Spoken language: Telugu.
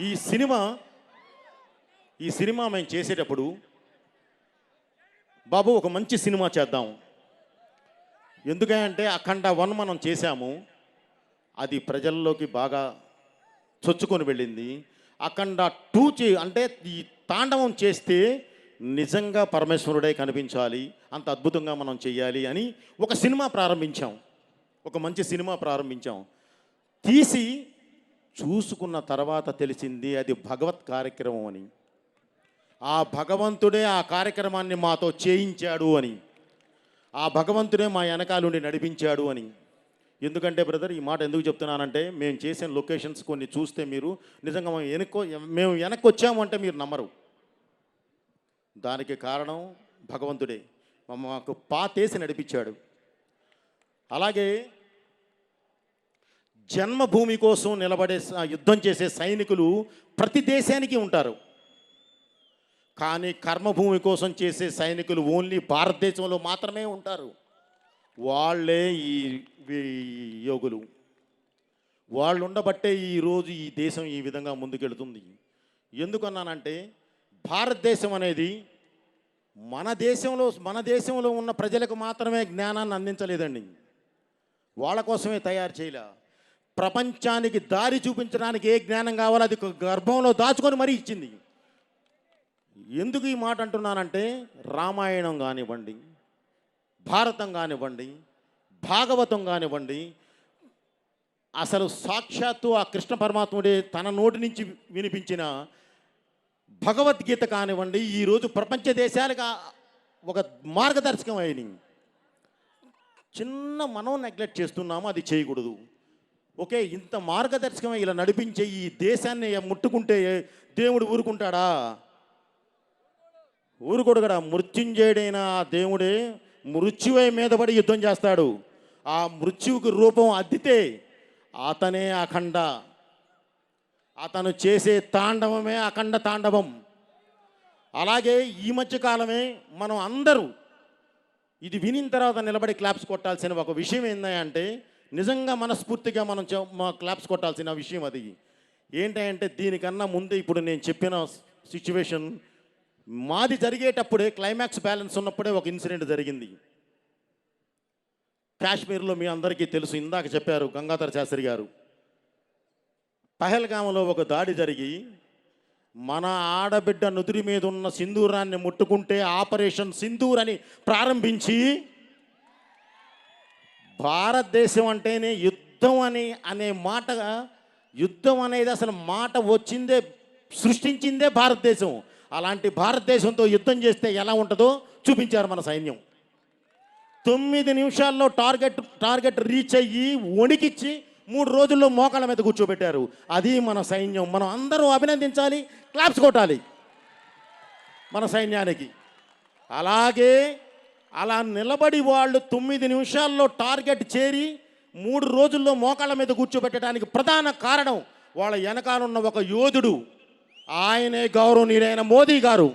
ఈ సినిమా ఈ సినిమా మేము చేసేటప్పుడు బాబు ఒక మంచి సినిమా చేద్దాం. ఎందుకంటే అఖండ వన్ మనం చేశాము. అది ప్రజల్లోకి బాగా చొచ్చుకొని వెళ్ళింది. అఖండ టూ చే అంటే ఈ తాండవం చేస్తే నిజంగా పరమేశ్వరుడే కనిపించాలి అంత అద్భుతంగా మనం చెయ్యాలి అని ఒక సినిమా ప్రారంభించాం. ఒక మంచి సినిమా ప్రారంభించాం. తీసి చూసుకున్న తర్వాత తెలిసింది అది భగవత్ కార్యక్రమం అని. ఆ భగవంతుడే ఆ కార్యక్రమాన్ని మాతో చేయించాడు అని. ఆ భగవంతుడే మా వెనకాలుండి నడిపించాడు అని. ఎందుకంటే బ్రదర్ ఈ మాట ఎందుకు చెప్తున్నానంటే మేము చేసిన లొకేషన్స్ కొన్ని చూస్తే మీరు నిజంగా మేము వెనక్కు మేము వెనక్కి వచ్చాము అంటే మీరు నమ్మరు. దానికి కారణం భగవంతుడే. మాకు పాతేసి నడిపించాడు. అలాగే జన్మభూమి కోసం నిలబడే యుద్ధం చేసే సైనికులు ప్రతి దేశానికి ఉంటారు. కానీ కర్మభూమి కోసం చేసే సైనికులు ఓన్లీ భారతదేశంలో మాత్రమే ఉంటారు. వాళ్ళే ఈ ఈ యోగులు. వాళ్ళు ఉండబట్టే ఈరోజు ఈ దేశం ఈ విధంగా ముందుకెళ్తుంది. ఎందుకన్నానంటే భారతదేశం అనేది మన దేశంలో మన దేశంలో ఉన్న ప్రజలకు మాత్రమే జ్ఞానాన్ని అందించలేదండి. వాళ్ళ కోసమే తయారు చేయలే. ప్రపంచానికి దారి చూపించడానికి ఏ జ్ఞానం కావాలో అది గర్భంలో దాచుకొని మరీ ఇచ్చింది. ఎందుకు ఈ మాట అంటున్నానంటే రామాయణం కానివ్వండి భారతం కానివ్వండి భాగవతం కానివ్వండి అసలు సాక్షాత్తు ఆ కృష్ణ పరమాత్ముడే తన నోటి నుంచి వినిపించిన భగవద్గీత కానివ్వండి ఈరోజు ప్రపంచ దేశాలకు ఒక మార్గదర్శకం అయినాయి చిన్న మనం నెగ్లెక్ట్ చేస్తున్నాము అది చేయకూడదు. ఓకే ఇంత మార్గదర్శకమే ఇలా నడిపించే ఈ దేశాన్ని ముట్టుకుంటే దేవుడు ఊరుకుంటాడా? ఊరుకోడు కదా మృత్యుంజయుడైన ఆ దేవుడే మృత్యువై మీద పడి యుద్ధం చేస్తాడు. ఆ మృత్యువుకి రూపం అద్దితే అతనే అఖండ. అతను చేసే తాండవమే అఖండ తాండవం. అలాగే ఈ మధ్య కాలమే మనం అందరూ ఇది వినిన తర్వాత నిలబడి క్లాప్స్ కొట్టాల్సిన ఒక విషయం ఏంటంటే నిజంగా మనస్ఫూర్తిగా మనం మా క్లాప్స్ కొట్టాల్సిన విషయం అది. ఏంటంటే దీనికన్నా ముందే ఇప్పుడు నేను చెప్పిన సిచ్యువేషన్ మాది జరిగేటప్పుడే క్లైమాక్స్ బ్యాలెన్స్ ఉన్నప్పుడే ఒక ఇన్సిడెంట్ జరిగింది. కాశ్మీర్లో మీ అందరికీ తెలుసు ఇందాక చెప్పారు గంగాధర శాస్త్రి గారు. పహల్గామలో ఒక దాడి జరిగి మన ఆడబిడ్డ నుదురి మీద ఉన్న సింధూరాన్ని ముట్టుకుంటే ఆపరేషన్ సింధూర్ అని ప్రారంభించి భారతదేశం అంటేనే యుద్ధం అని అనే మాట యుద్ధం అనేది అసలు మాట వచ్చిందే సృష్టించిందే భారతదేశం. అలాంటి భారతదేశంతో యుద్ధం చేస్తే ఎలా ఉంటుందో చూపించారు మన సైన్యం. తొమ్మిది నిమిషాల్లో టార్గెట్ టార్గెట్ రీచ్ అయ్యి వణికిచ్చి మూడు రోజుల్లో మోకాళ్ళ మీద కూర్చోబెట్టారు. అది మన సైన్యం. మనం అందరూ అభినందించాలి క్లాప్స్ కొట్టాలి మన సైన్యానికి. అలాగే అలా నిలబడి వాళ్ళు తొమ్మిది నిమిషాల్లో టార్గెట్ చేరి మూడు రోజుల్లో మోకాళ్ళ మీద కూర్చోబెట్టడానికి ప్రధాన కారణం వాళ్ళ వెనకాలన్న ఒక యోధుడు. ఆయనే గౌరవనీయులైన మోదీ గారు.